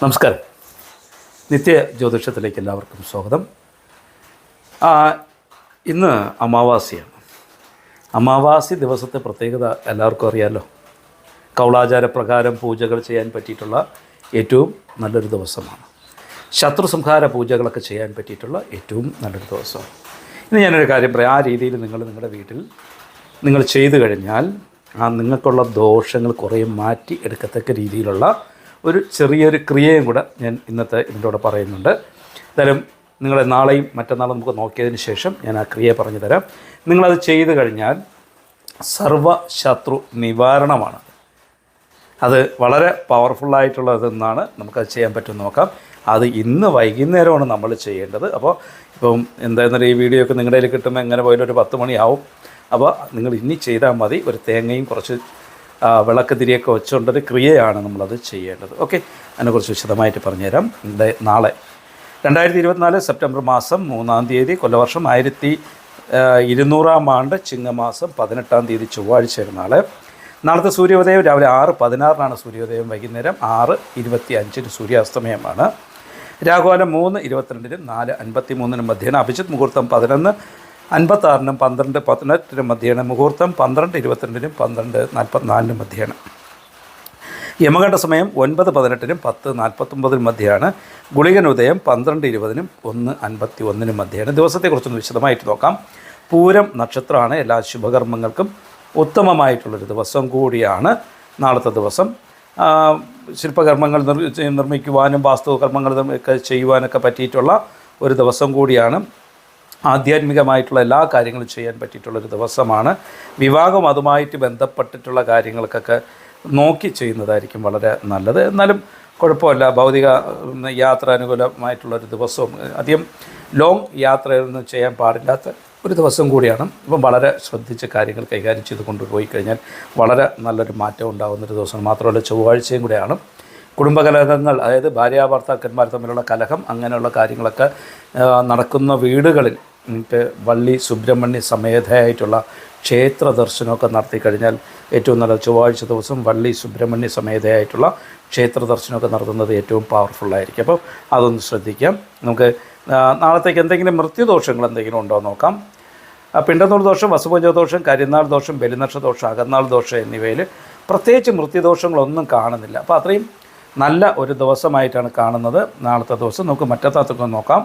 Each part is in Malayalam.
നമസ്കാരം. നിത്യ ജ്യോതിഷത്തിലേക്ക് എല്ലാവർക്കും സ്വാഗതം. ഇന്ന് അമാവാസിയാണ്. അമാവാസി ദിവസത്തെ പ്രത്യേകത എല്ലാവർക്കും അറിയാമല്ലോ കൗളാചാരപ്രകാരം പൂജകൾ ചെയ്യാൻ പറ്റിയിട്ടുള്ള ഏറ്റവും നല്ലൊരു ദിവസമാണ്. ശത്രു സംഹാര പൂജകളൊക്കെ ചെയ്യാൻ പറ്റിയിട്ടുള്ള ഏറ്റവും നല്ലൊരു ദിവസമാണ്. ഇനി ഞാനൊരു കാര്യം പറയാം. ആ രീതിയിൽ നിങ്ങൾ നിങ്ങളുടെ വീട്ടിൽ നിങ്ങൾ ചെയ്തു കഴിഞ്ഞാൽ ആ നിങ്ങൾക്കുള്ള ദോഷങ്ങൾ കുറേ മാറ്റി എടുക്കത്തക്ക രീതിയിലുള്ള ഒരു ചെറിയൊരു ക്രിയയും കൂടെ ഞാൻ ഇന്നത്തെ ഇതിന്റെ പറയുന്നുണ്ട്. എന്തായാലും നിങ്ങളെ നാളെയും മറ്റന്നാളും നമുക്ക് നോക്കിയതിന് ശേഷം ഞാൻ ആ ക്രിയ പറഞ്ഞു തരാം. നിങ്ങളത് ചെയ്തു കഴിഞ്ഞാൽ സർവശത്രു നിവാരണമാണ്. അത് വളരെ പവർഫുള്ളായിട്ടുള്ളതെന്നാണ് നമുക്കത് ചെയ്യാൻ പറ്റുമെന്ന് നോക്കാം. അത് ഇന്ന് വൈകുന്നേരമാണ് നമ്മൾ ചെയ്യേണ്ടത്. അപ്പോൾ ഇപ്പം എന്തായിരുന്നാലും ഈ വീഡിയോ ഒക്കെ നിങ്ങളുടെ കിട്ടുമ്പോൾ എങ്ങനെ പോയാലും ഒരു പത്ത് മണിയാവും. അപ്പോൾ നിങ്ങൾ ഇനി ചെയ്താൽ മതി. ഒരു തേങ്ങയും കുറച്ച് വിളക്ക് തിരിയൊക്കെ വെച്ചുകൊണ്ടൊരു ക്രിയയാണ് നമ്മളത് ചെയ്യേണ്ടത്. ഓക്കെ അതിനെക്കുറിച്ച് വിശദമായിട്ട് പറഞ്ഞുതരാം. നാളെ രണ്ടായിരത്തി ഇരുപത്തിനാല് സെപ്റ്റംബർ മാസം മൂന്നാം തീയതി കൊല്ലവർഷം ആയിരത്തി ഇരുന്നൂറാം ആണ്ട് ചിങ്ങമാസം പതിനെട്ടാം തീയതി ചൊവ്വാഴ്ച നാളെ. നാളത്തെ സൂര്യോദയം രാവിലെ ആറ് പതിനാറിനാണ് സൂര്യോദയം വൈകുന്നേരം ആറ് ഇരുപത്തി അഞ്ചിന് സൂര്യാസ്തമയമാണ്. രാഘുകാലം മൂന്ന് ഇരുപത്തിരണ്ടിനും നാല് അൻപത്തി മൂന്നിനും മധ്യേന അഭിജിത് മുഹൂർത്തം പതിനൊന്ന് അൻപത്താറിനും പന്ത്രണ്ട് പതിനെട്ടിനും മധ്യേണ് മുഹൂർത്തം പന്ത്രണ്ട് ഇരുപത്തിരണ്ടിനും പന്ത്രണ്ട് നാൽപ്പത്തിനാലിനും മധ്യേണ് യമകണ്ഠ സമയം ഒൻപത് പതിനെട്ടിനും പത്ത് നാൽപ്പത്തൊമ്പതിനും മധ്യയാണ് ഗുളികൻ ഉദയം പന്ത്രണ്ട് ഇരുപതിനും ഒന്ന് അൻപത്തി ഒന്നിനും മധ്യയാണ് ദിവസത്തെക്കുറിച്ചൊന്ന് വിശദമായിട്ട് നോക്കാം. പൂരം നക്ഷത്രമാണ് എല്ലാ ശുഭകർമ്മങ്ങൾക്കും ഉത്തമമായിട്ടുള്ളൊരു ദിവസം കൂടിയാണ് നാളത്തെ ദിവസം. ശില്പകർമ്മങ്ങൾ നിർ നിർമ്മിക്കുവാനും വാസ്തുകർമ്മങ്ങൾ ഒക്കെ ചെയ്യുവാനൊക്കെ പറ്റിയിട്ടുള്ള ഒരു ദിവസം കൂടിയാണ് ആധ്യാത്മികമായിട്ടുള്ള എല്ലാ കാര്യങ്ങളും ചെയ്യാൻ പറ്റിയിട്ടുള്ളൊരു ദിവസമാണ്. വിവാഹം അതുമായിട്ട് ബന്ധപ്പെട്ടിട്ടുള്ള കാര്യങ്ങൾക്കൊക്കെ നോക്കി ചെയ്യുന്നതായിരിക്കും വളരെ നല്ലത്. എന്നാലും കുഴപ്പമില്ല. ഭൗതിക യാത്രാനുകൂലമായിട്ടുള്ളൊരു ദിവസവും അധികം ലോങ് യാത്രയൊന്നും ചെയ്യാൻ പാടില്ലാത്ത ഒരു ദിവസം കൂടിയാണ്. ഇപ്പം വളരെ ശ്രദ്ധിച്ച് കാര്യങ്ങൾ കൈകാര്യം ചെയ്ത് കൊണ്ടുപോയി കഴിഞ്ഞാൽ വളരെ നല്ലൊരു മാറ്റം ഉണ്ടാകുന്നൊരു ദിവസം മാത്രമല്ല ചൊവ്വാഴ്ചയും കൂടെയാണ്. കുടുംബകലഹങ്ങൾ അതായത് ഭാര്യ ഭർത്താക്കന്മാർ തമ്മിലുള്ള കലഹം അങ്ങനെയുള്ള കാര്യങ്ങളൊക്കെ നടക്കുന്ന വീടുകളിൽ എന്നിട്ട് വള്ളി സുബ്രഹ്മണ്യ സമേതയായിട്ടുള്ള ക്ഷേത്ര ദർശനമൊക്കെ നടത്തി കഴിഞ്ഞാൽ ഏറ്റവും നല്ല ചൊവ്വാഴ്ച ദിവസം വള്ളി സുബ്രഹ്മണ്യ സമേതയായിട്ടുള്ള ക്ഷേത്ര ദർശനമൊക്കെ നടത്തുന്നത് ഏറ്റവും പവർഫുള്ളായിരിക്കും അപ്പോൾ അതൊന്ന് ശ്രദ്ധിക്കാം. നമുക്ക് നാളത്തേക്ക് എന്തെങ്കിലും മൃത്യുദോഷങ്ങൾ എന്തെങ്കിലും ഉണ്ടോ നോക്കാം. പിണ്ടന്നൂർ ദോഷം വസുപഞ്ച ദോഷം കരിനാൾ ദോഷം ബലിനക്ഷ ദോഷം അകന്നാൾ ദോഷം എന്നിവയിൽ പ്രത്യേകിച്ച് മൃത്യുദോഷങ്ങളൊന്നും കാണുന്നില്ല. അപ്പോൾ അത്രയും നല്ല ഒരു ദിവസമായിട്ടാണ് കാണുന്നത്. നാളത്തെ ദിവസം നമുക്ക് മറ്റത്താത്തൊക്കെ നോക്കാം.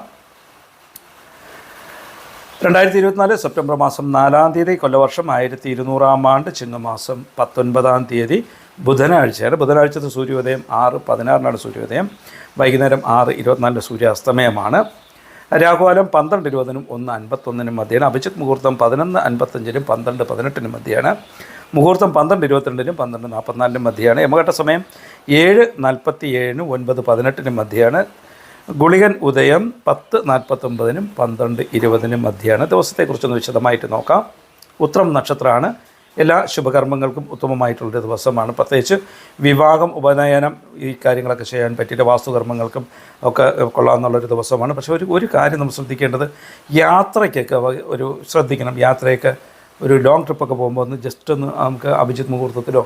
രണ്ടായിരത്തി ഇരുപത്തിനാല് സെപ്റ്റംബർ മാസം നാലാം തീയതി കൊല്ലവർഷം ആയിരത്തി ഇരുന്നൂറാം ആണ്ട് ചിങ്ങമാസം പത്തൊൻപതാം തീയതി ബുധനാഴ്ചയാണ്. ബുധനാഴ്ചത്തെ സൂര്യോദയം ആറ് പതിനാറിനാണ് സൂര്യോദയം. വൈകുന്നേരം ആറ് ഇരുപത്തിനാലിന് സൂര്യാസ്തമയമാണ്. രാഘുവാലം പന്ത്രണ്ട് ഇരുപതിനും ഒന്ന് അൻപത്തൊന്നിനും മധ്യയാണ്. അഭിജിത് മുഹൂർത്തം പതിനൊന്ന് അൻപത്തഞ്ചിനും പന്ത്രണ്ട് പതിനെട്ടിനും മധ്യയാണ്. മുഹൂർത്തം പന്ത്രണ്ട് ഇരുപത്തിരണ്ടിനും പന്ത്രണ്ട് നാൽപ്പത്തിനാലിനും മധ്യയാണ് യമഘട്ട സമയം ഏഴ് നാൽപ്പത്തി ഏഴിനും ഒൻപത് പതിനെട്ടിനും മധ്യയാണ് ഗുളികൻ ഉദയം പത്ത് നാൽപ്പത്തൊമ്പതിനും പന്ത്രണ്ട് ഇരുപതിനും മധ്യയാണ് ദിവസത്തെക്കുറിച്ചൊന്ന് വിശദമായിട്ട് നോക്കാം. ഉത്രം നക്ഷത്രമാണ്. എല്ലാ ശുഭകർമ്മങ്ങൾക്കും ഉത്തമമായിട്ടുള്ളൊരു ദിവസമാണ്. പ്രത്യേകിച്ച് വിവാഹം ഉപനയനം ഈ കാര്യങ്ങളൊക്കെ ചെയ്യാൻ പറ്റിയിട്ട് വാസ്തുകർമ്മങ്ങൾക്കും ഒക്കെ കൊള്ളാമെന്നുള്ളൊരു ദിവസമാണ്. പക്ഷേ ഒരു ഒരു കാര്യം നമ്മൾ ശ്രദ്ധിക്കേണ്ടത് യാത്രയ്ക്കൊക്കെ ഒരു ശ്രദ്ധിക്കണം. യാത്രയൊക്കെ ഒരു ലോങ് ട്രിപ്പൊക്കെ പോകുമ്പോൾ ഒന്ന് ജസ്റ്റ് ഒന്ന് നമുക്ക് അഭിജിത്ത് മുഹൂർത്തത്തിലോ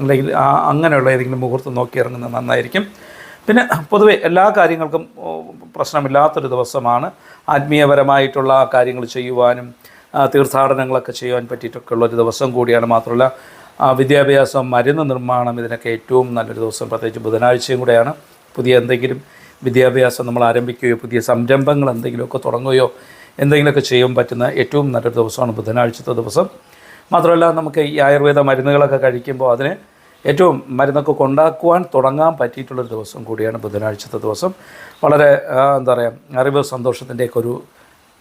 അല്ലെങ്കിൽ ആ അങ്ങനെയുള്ള ഏതെങ്കിലും മുഹൂർത്തം നോക്കി ഇറങ്ങുന്നത് നന്നായിരിക്കും. പിന്നെ പൊതുവെ എല്ലാ കാര്യങ്ങൾക്കും പ്രശ്നമില്ലാത്തൊരു ദിവസമാണ്. ആത്മീയപരമായിട്ടുള്ള കാര്യങ്ങൾ ചെയ്യുവാനും തീർത്ഥാടനങ്ങളൊക്കെ ചെയ്യുവാൻ പറ്റിയിട്ടൊക്കെ ഉള്ളൊരു ദിവസം കൂടിയാണ് മാത്രമല്ല വിദ്യാഭ്യാസം മരുന്ന് നിർമ്മാണം ഇതിനൊക്കെ ഏറ്റവും നല്ലൊരു ദിവസം. പ്രത്യേകിച്ച് ബുധനാഴ്ചയും കൂടെയാണ്. പുതിയ എന്തെങ്കിലും വിദ്യാഭ്യാസം നമ്മൾ ആരംഭിക്കുകയോ പുതിയ സംരംഭങ്ങൾ എന്തെങ്കിലുമൊക്കെ തുടങ്ങുകയോ എന്തെങ്കിലുമൊക്കെ ചെയ്യാൻ പറ്റുന്ന ഏറ്റവും നല്ലൊരു ദിവസമാണ് ബുധനാഴ്ചത്തെ ദിവസം. മാത്രമല്ല നമുക്ക് ഈ ആയുർവേദ മരുന്നുകളൊക്കെ കഴിക്കുമ്പോൾ അതിന് ഏറ്റവും മരുന്നൊക്കെ കൊണ്ടാക്കുവാൻ തുടങ്ങാൻ പറ്റിയിട്ടുള്ളൊരു ദിവസം കൂടിയാണ് ബുധനാഴ്ചത്തെ ദിവസം. വളരെ എന്താ പറയുക അറിവ് സന്തോഷത്തിന്റെയൊക്കെ ഒരു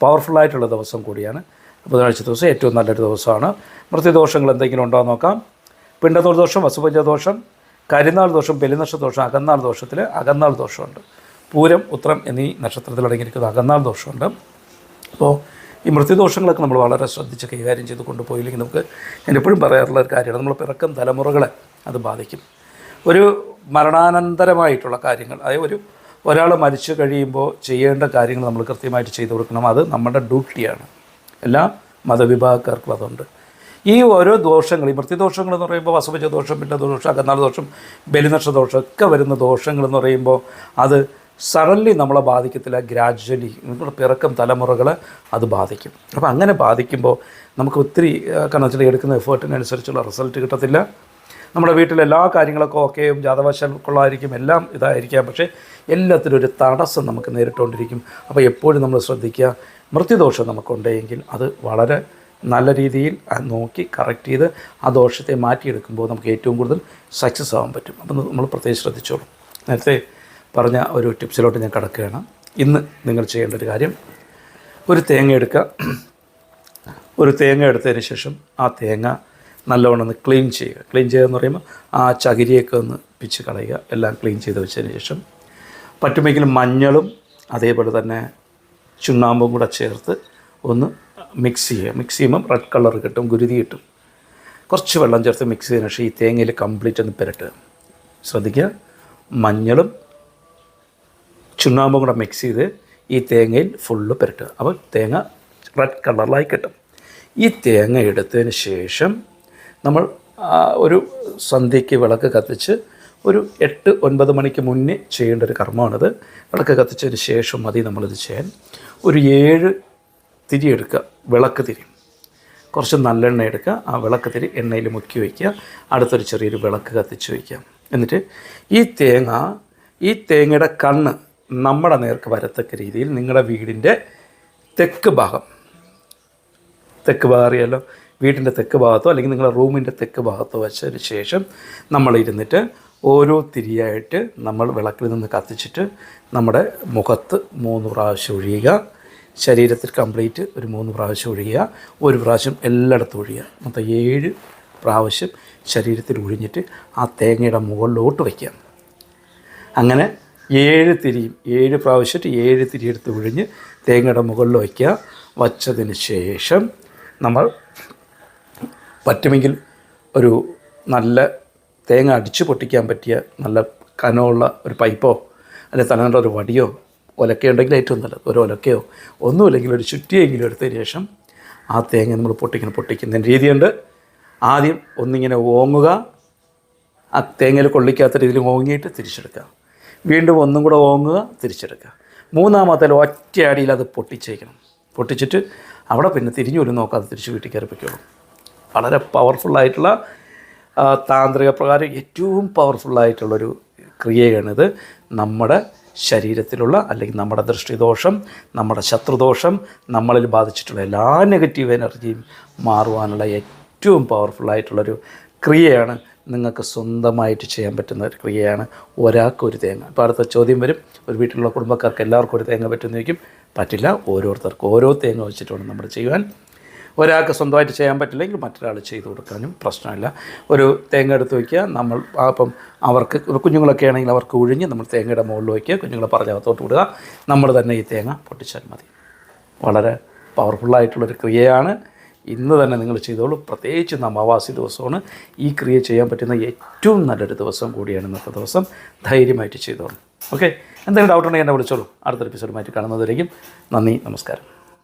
പവർഫുള്ളായിട്ടുള്ള ദിവസം കൂടിയാണ് ബുധനാഴ്ച ദിവസം ഏറ്റവും നല്ലൊരു ദിവസമാണ്. മൃത്യുദോഷങ്ങൾ എന്തെങ്കിലും ഉണ്ടോ എന്ന് നോക്കാം. പിണ്ടനൂർ ദോഷം വസുപഞ്ച ദോഷം കരിനാൾ ദോഷം ബലിനക്ഷ ദോഷം അകന്നാൾ ദോഷത്തിൽ അകന്നാൾ ദോഷമുണ്ട്. പൂരം ഉത്രം എന്നീ നക്ഷത്രത്തിൽ അടങ്ങിയിരിക്കുന്ന അകന്നാൾ ദോഷമുണ്ട്. അപ്പോൾ ഈ മൃത്യുദോഷങ്ങളൊക്കെ നമ്മൾ വളരെ ശ്രദ്ധിച്ച് കൈകാര്യം ചെയ്ത് കൊണ്ടുപോയില്ലെങ്കിൽ നമുക്ക് ഞാൻ എപ്പോഴും പറയാറുള്ള ഒരു കാര്യമാണ് നമ്മൾ പിറക്കം തലമുറകളെ അത് ബാധിക്കും. ഒരു മരണാനന്തരമായിട്ടുള്ള കാര്യങ്ങൾ അതായത് ഒരു ഒരാൾ മരിച്ചു കഴിയുമ്പോൾ ചെയ്യേണ്ട കാര്യങ്ങൾ നമ്മൾ കൃത്യമായിട്ട് ചെയ്തു കൊടുക്കണം അത് നമ്മുടെ ഡ്യൂട്ടിയാണ്. എല്ലാ മതവിഭാഗക്കാർക്കും അതുണ്ട്. ഈ ഓരോ ദോഷങ്ങൾ ഈ മൃത്യുദോഷങ്ങൾ എന്ന് പറയുമ്പോൾ വസവജ ദോഷം പിന്നെ ദോഷം അകന്നാൾ ദോഷം ബലിനക്ഷ ദോഷം ഒക്കെ വരുന്ന ദോഷങ്ങൾ എന്ന് പറയുമ്പോൾ അത് സഡൻലി നമ്മളെ ബാധിക്കത്തില്ല. ഗ്രാജ്വലി നമ്മുടെ പിറക്കം തലമുറകളെ അത് ബാധിക്കും. അപ്പോൾ അങ്ങനെ ബാധിക്കുമ്പോൾ നമുക്ക് ഒത്തിരി കാരണം എടുക്കുന്ന എഫേർട്ടിനനുസരിച്ചുള്ള റിസൾട്ട് കിട്ടത്തില്ല. നമ്മുടെ വീട്ടിലെ എല്ലാ കാര്യങ്ങളൊക്കെ ഓക്കെയും ജാതവശാൽ കൊള്ളായിരിക്കും എല്ലാം ഇതായിരിക്കാം. പക്ഷേ എല്ലാത്തിനും ഒരു തടസ്സം നമുക്ക് നേരിട്ടുകൊണ്ടിരിക്കും. അപ്പോൾ എപ്പോഴും നമ്മൾ ശ്രദ്ധിക്കുക മൃത്യുദോഷം നമുക്കുണ്ടെങ്കിൽ അത് വളരെ നല്ല രീതിയിൽ നോക്കി കറക്റ്റ് ചെയ്ത് ആ ദോഷത്തെ മാറ്റിയെടുക്കുമ്പോൾ നമുക്ക് ഏറ്റവും കൂടുതൽ സക്സസ് ആവാൻ പറ്റും. അപ്പം നമ്മൾ പ്രത്യേകിച്ച് ശ്രദ്ധിച്ചോളും. നേരത്തെ പറഞ്ഞ ഒരു ടിപ്സിലോട്ട് ഞാൻ കിടക്കുകയാണ്. ഇന്ന് നിങ്ങൾ ചെയ്യേണ്ട ഒരു കാര്യം ഒരു തേങ്ങ എടുക്കുക. ഒരു തേങ്ങ എടുത്തതിന് ശേഷം ആ തേങ്ങ നല്ലവണ്ണം ഒന്ന് ക്ലീൻ ചെയ്യുക. ക്ലീൻ ചെയ്യുക എന്ന് പറയുമ്പോൾ ആ ചകിരിയൊക്കെ ഒന്ന് പിച്ച് കളയുക. എല്ലാം ക്ലീൻ ചെയ്ത് വെച്ചതിന് ശേഷം പറ്റുമെങ്കിൽ മഞ്ഞളും അതേപോലെ തന്നെ ചുണ്ണാമ്പും കൂടെ ചേർത്ത് ഒന്ന് മിക്സ് ചെയ്യുക. മിക്സ് ചെയ്യുമ്പം റെഡ് കളർ കിട്ടും ഗുരുതി കിട്ടും. കുറച്ച് വെള്ളം ചേർത്ത് മിക്സ് ചെയ്തതിന് ശേഷം ഈ തേങ്ങയിൽ കംപ്ലീറ്റ് ഒന്ന് പുരട്ടുക. ശ്രദ്ധിക്കുക. മഞ്ഞളും ചുണ്ണാമ്പും കൂടെ മിക്സ് ചെയ്ത് ഈ തേങ്ങയിൽ ഫുള്ള് പുരട്ടുക. അപ്പോൾ തേങ്ങ റെഡ് കളറിലായി കിട്ടും. ഈ തേങ്ങ എടുത്തതിന് ശേഷം നമ്മൾ ഒരു സന്ധ്യയ്ക്ക് വിളക്ക് കത്തിച്ച് ഒരു എട്ട് ഒൻപത് മണിക്ക് മുന്നേ ചെയ്യേണ്ട ഒരു കർമ്മമാണിത്. വിളക്ക് കത്തിച്ചതിന് ശേഷം മതി നമ്മളിത് ചെയ്യാൻ. ഒരു ഏഴ് തിരി എടുക്കുക വിളക്ക് തിരി. കുറച്ച് നല്ലെണ്ണ എടുക്കുക ആ വിളക്ക് തിരി എണ്ണയിൽ മുക്കി വയ്ക്കുക അടുത്തൊരു ചെറിയൊരു വിളക്ക് കത്തിച്ച് വയ്ക്കുക. എന്നിട്ട് ഈ തേങ്ങ ഈ തേങ്ങയുടെ കണ്ണ് നമ്മുടെ നേർക്ക് വരത്തക്ക രീതിയിൽ നിങ്ങളുടെ വീടിന്റെ തെക്ക് ഭാഗം. തെക്ക് ഭാഗം അറിയാലോ? വീട്ടിന്റെ തെക്ക് ഭാഗത്തോ അല്ലെങ്കിൽ നിങ്ങളുടെ റൂമിന്റെ തെക്ക് ഭാഗത്തോ വെച്ചതിന് ശേഷം നമ്മൾ ഇരുന്നിട്ട് ഓരോ തിരിയായിട്ട് നമ്മൾ വിളക്കിൽ നിന്ന് കത്തിച്ചിട്ട് നമ്മുടെ മുഖത്ത് മൂന്ന് പ്രാവശ്യം ഒഴിയുക. ശരീരത്തിൽ കംപ്ലീറ്റ് ഒരു മൂന്ന് പ്രാവശ്യം ഒഴിയുക. ഒരു പ്രാവശ്യം എല്ലായിടത്തും ഒഴിയുക. മൊത്തം ഏഴ് പ്രാവശ്യം ശരീരത്തിൽ ഒഴിഞ്ഞിട്ട് ആ തേങ്ങയുടെ മുകളിലോട്ട് വയ്ക്കുക. അങ്ങനെ ഏഴ് തിരിയും ഏഴ് പ്രാവശ്യമായിട്ട് ഏഴ് തിരി എടുത്ത് പിഴിഞ്ഞ് തേങ്ങയുടെ മുകളിൽ വയ്ക്കുക. വച്ചതിന് ശേഷം നമ്മൾ പറ്റുമെങ്കിൽ ഒരു നല്ല തേങ്ങ അടിച്ച് പൊട്ടിക്കാൻ പറ്റിയ നല്ല കനമുള്ള ഒരു പൈപ്പോ അല്ലെങ്കിൽ തലേണ്ട ഒരു വടിയോ ഒലക്ക ഉണ്ടെങ്കിൽ ഏറ്റവും നല്ലത്. ഒരു ഒലക്കയോ ഒന്നുമില്ലെങ്കിൽ ഒരു ചുറ്റിയെങ്കിലും എടുത്തതിന് ശേഷം ആ തേങ്ങ നമ്മൾ പൊട്ടിക്കുന്ന പൊട്ടിക്കുന്നതിന് രീതിയുണ്ട്. ആദ്യം ഒന്നിങ്ങനെ ഓങ്ങുക. ആ തേങ്ങയിൽ കൊള്ളിക്കാത്ത രീതിയിൽ ഓങ്ങിയിട്ട് തിരിച്ചെടുക്കുക. വീണ്ടും ഒന്നും കൂടെ ഓങ്ങുക തിരിച്ചെടുക്കുക. മൂന്നാമത്തെ ഒറ്റയടിയിൽ അത് പൊട്ടിച്ചേക്കണം. പൊട്ടിച്ചിട്ട് അവിടെ പിന്നെ തിരിഞ്ഞു പോലും നോക്കാതെ തിരിച്ച് വീട്ടിൽ കയറി പൊയ്ക്കോളും. വളരെ പവർഫുള്ളായിട്ടുള്ള താന്ത്രിക പ്രകാരം ഏറ്റവും പവർഫുള്ളായിട്ടുള്ളൊരു ക്രിയയാണിത്. നമ്മുടെ ശരീരത്തിലുള്ള അല്ലെങ്കിൽ നമ്മുടെ ദൃഷ്ടിദോഷം നമ്മുടെ ശത്രുദോഷം നമ്മളിൽ ബാധിച്ചിട്ടുള്ള എല്ലാ നെഗറ്റീവ് എനർജിയും മാറുവാനുള്ള ഏറ്റവും പവർഫുള്ളായിട്ടുള്ളൊരു ക്രിയയാണ് നിങ്ങൾക്ക് സ്വന്തമായിട്ട് ചെയ്യാൻ പറ്റുന്ന ഒരു ക്രിയയാണ് ഒരാൾക്ക് ഒരു തേങ്ങ. ഇപ്പോൾ അടുത്ത ചോദ്യം വരും. ഒരു വീട്ടിലുള്ള കുടുംബക്കാർക്ക് എല്ലാവർക്കും ഒരു തേങ്ങ പറ്റുമെന്ന് ചോദിക്കും. പറ്റില്ല ഓരോരുത്തർക്കും ഓരോ തേങ്ങ വെച്ചിട്ട് നമ്മൾ ചെയ്യുവാൻ. ഒരാൾക്ക് സ്വന്തമായിട്ട് ചെയ്യാൻ പറ്റില്ലെങ്കിൽ മറ്റൊരാൾ ചെയ്തു കൊടുക്കാനും പ്രശ്നമില്ല. ഒരു തേങ്ങ എടുത്ത് വയ്ക്കുക നമ്മൾ അപ്പം അവർക്ക് കുഞ്ഞുങ്ങളൊക്കെ ആണെങ്കിൽ അവർക്ക് ഒഴിഞ്ഞ് നമ്മൾ തേങ്ങയുടെ മുകളിൽ വയ്ക്കുക കുഞ്ഞുങ്ങളെ പറഞ്ഞകത്തോട്ട് വിടുക. നമ്മൾ തന്നെ ഈ തേങ്ങ പൊട്ടിച്ചാൽ മതി. വളരെ പവർഫുള്ളായിട്ടുള്ളൊരു ക്രിയയാണ്. ഇന്ന് തന്നെ നിങ്ങൾ ചെയ്തോളൂ. പ്രത്യേകിച്ച് ഇന്ന് അമാവാസി ദിവസമാണ്. ഈ ക്രിയ ചെയ്യാൻ പറ്റുന്ന ഏറ്റവും നല്ലൊരു ദിവസം കൂടിയാണ് ഇന്നത്തെ ദിവസം. ധൈര്യമായിട്ട് ചെയ്തോളൂ. ഓക്കെ എന്തെങ്കിലും ഡൗട്ട് ഉണ്ടെങ്കിൽ എന്നെ വിളിച്ചോളൂ. അടുത്തൊരു എപ്പിസോഡുമായിട്ട് കാണുന്നതായിരിക്കും നന്ദി നമസ്കാരം.